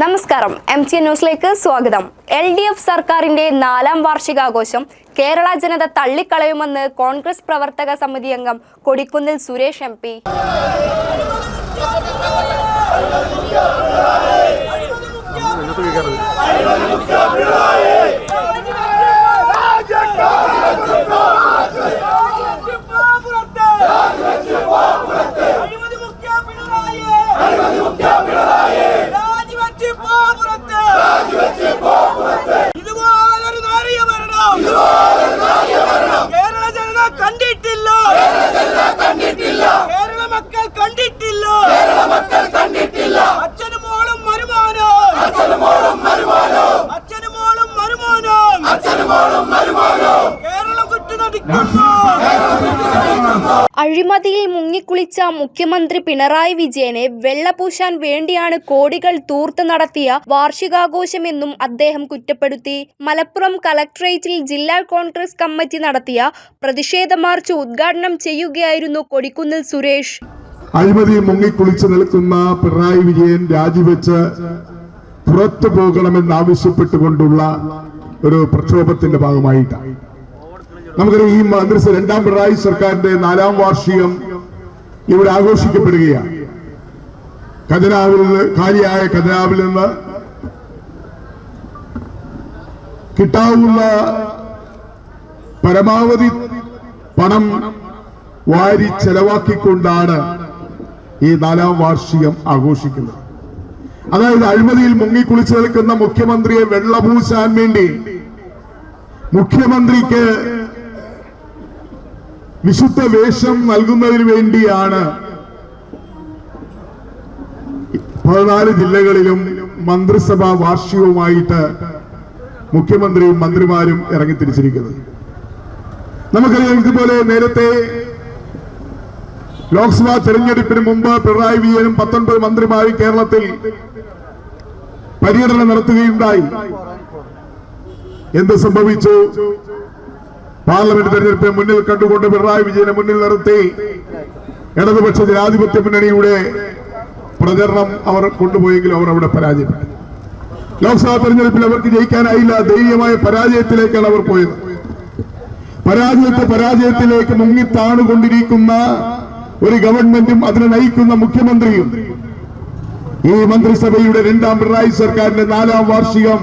നമസ്കാരം. M T ന്യൂസിലേക്ക് സ്വാഗതം. എൽ ഡി എഫ് സർക്കാരിന്റെ നാലാം വാർഷികാഘോഷം കേരള ജനത തള്ളിക്കളയുമെന്ന് കോൺഗ്രസ് പ്രവർത്തക സമിതി അംഗം കൊടിക്കുന്നിൽ സുരേഷ് എം പി. അഴിമതിയിൽ മുങ്ങിക്കുളിച്ച മുഖ്യമന്ത്രി പിണറായി വിജയനെ വെള്ളപൂശാൻ വേണ്ടിയാണ് കോടികൾ തൂർത്ത് നടത്തിയ വാർഷികാഘോഷമെന്നും അദ്ദേഹം കുറ്റപ്പെടുത്തി. മലപ്പുറം കലക്ട്രേറ്റിൽ ജില്ലാ കോൺഗ്രസ് കമ്മിറ്റി നടത്തിയ പ്രതിഷേധ മാർച്ച് ഉദ്ഘാടനം ചെയ്യുകയായിരുന്നു കൊടിക്കുന്നിൽ സുരേഷ്. അഴിമതി മുങ്ങിക്കുളിച്ച് നിൽക്കുന്ന പിണറായി വിജയൻ രാജിവെച്ച് പുറത്തു പോകണമെന്നാവശ്യപ്പെട്ടുകൊണ്ടുള്ള ഒരു പ്രക്ഷോഭത്തിന്റെ ഭാഗമായിട്ടാണ്. നമുക്കറിയാം ഈ മന്ത്രിസഭ രണ്ടാം പിണറായി സർക്കാരിന്റെ നാലാം വാർഷികം ഇവിടെ ആഘോഷിക്കപ്പെടുകയാണ്. ഖജനാവിൽ നിന്ന് കാലിയായ ഖജനാവിൽ നിന്ന് കിട്ടാവുന്ന പരമാവധി പണം വാരി ചെലവാക്കിക്കൊണ്ടാണ് ഈ നാലാം വാർഷികം ആഘോഷിക്കുന്നത്. അതായത് അഴിമതിയിൽ മുങ്ങിക്കുളിച്ചു നിൽക്കുന്ന മുഖ്യമന്ത്രിയെ വെള്ളപൂശാൻ വേണ്ടി മുഖ്യമന്ത്രിക്ക് വിശുദ്ധ വേഷം നൽകുന്നതിന് വേണ്ടിയാണ് പതിനാല് ജില്ലകളിലും മന്ത്രിസഭാ വാർഷികവുമായിട്ട് മുഖ്യമന്ത്രിയും മന്ത്രിമാരും ഇറങ്ങിത്തിരിച്ചിരിക്കുന്നത്. നമുക്കറിയാം ഇതുപോലെ നേരത്തെ ലോക്സഭാ തെരഞ്ഞെടുപ്പിന് മുമ്പ് പിണറായി വിജയനും പത്തൊൻപത് മന്ത്രിമാരും കേരളത്തിൽ പര്യടനം നടത്തുകയുണ്ടായി. എന്ത് സംഭവിച്ചു? പാർലമെന്റ് തെരഞ്ഞെടുപ്പിനെ മുന്നിൽ കണ്ടുകൊണ്ട് പിണറായി വിജയനെ മുന്നിൽ നിർത്തി. ഇടതുപക്ഷ ജനാധിപത്യ മുന്നണിയുടെ പ്രചരണം അവർ കൊണ്ടുപോയെങ്കിലും അവർ അവിടെ പരാജയപ്പെട്ടു. ലോക്സഭാ തെരഞ്ഞെടുപ്പിൽ അവർക്ക് ജയിക്കാനായില്ല. ദൈവമായ പരാജയത്തിലേക്കാണ് അവർ പോയത്. പരാജയത്തെ പരാജയത്തിലേക്ക് മുങ്ങിത്താണുകൊണ്ടിരിക്കുന്ന ഒരു ഗവൺമെന്റും അതിനെ നയിക്കുന്ന മുഖ്യമന്ത്രിയും ഈ മന്ത്രിസഭയുടെ രണ്ടാം പിണറായി സർക്കാരിന്റെ നാലാം വാർഷികം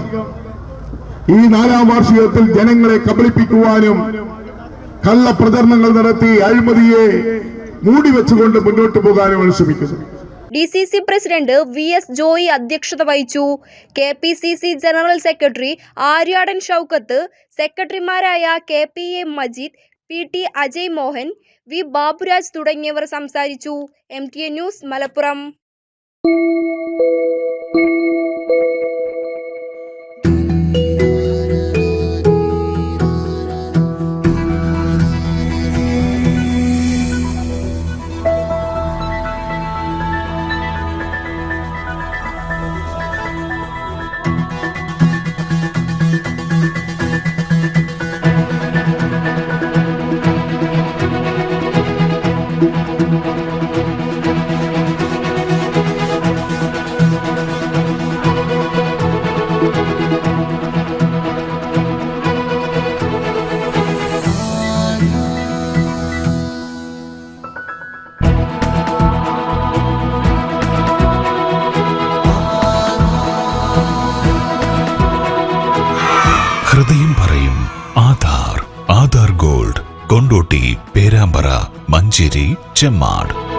ഈ നാലാം വാർഷികത്തിൽ ജനങ്ങളെ കബളിപ്പിക്കുവാനും കള്ളപ്രചരണങ്ങൾ നടത്തി അഴിമതിയെ മൂടിവെച്ചുകൊണ്ട് മുന്നോട്ട് പോകാനും ശ്രമിക്കുന്നു. D C C president V S Joy അധ്യക്ഷത വഹിച്ചു. K P C C general secretary Aryadan Shoukath സെക്രട്ടറിമാരായ K P A Majeed P T Ajay Mohan V Baburaj തുടങ്ങിയവർ സംസാരിച്ചു. M T A news Malappuram. Kondotty Perambra Manjeri Chemmad.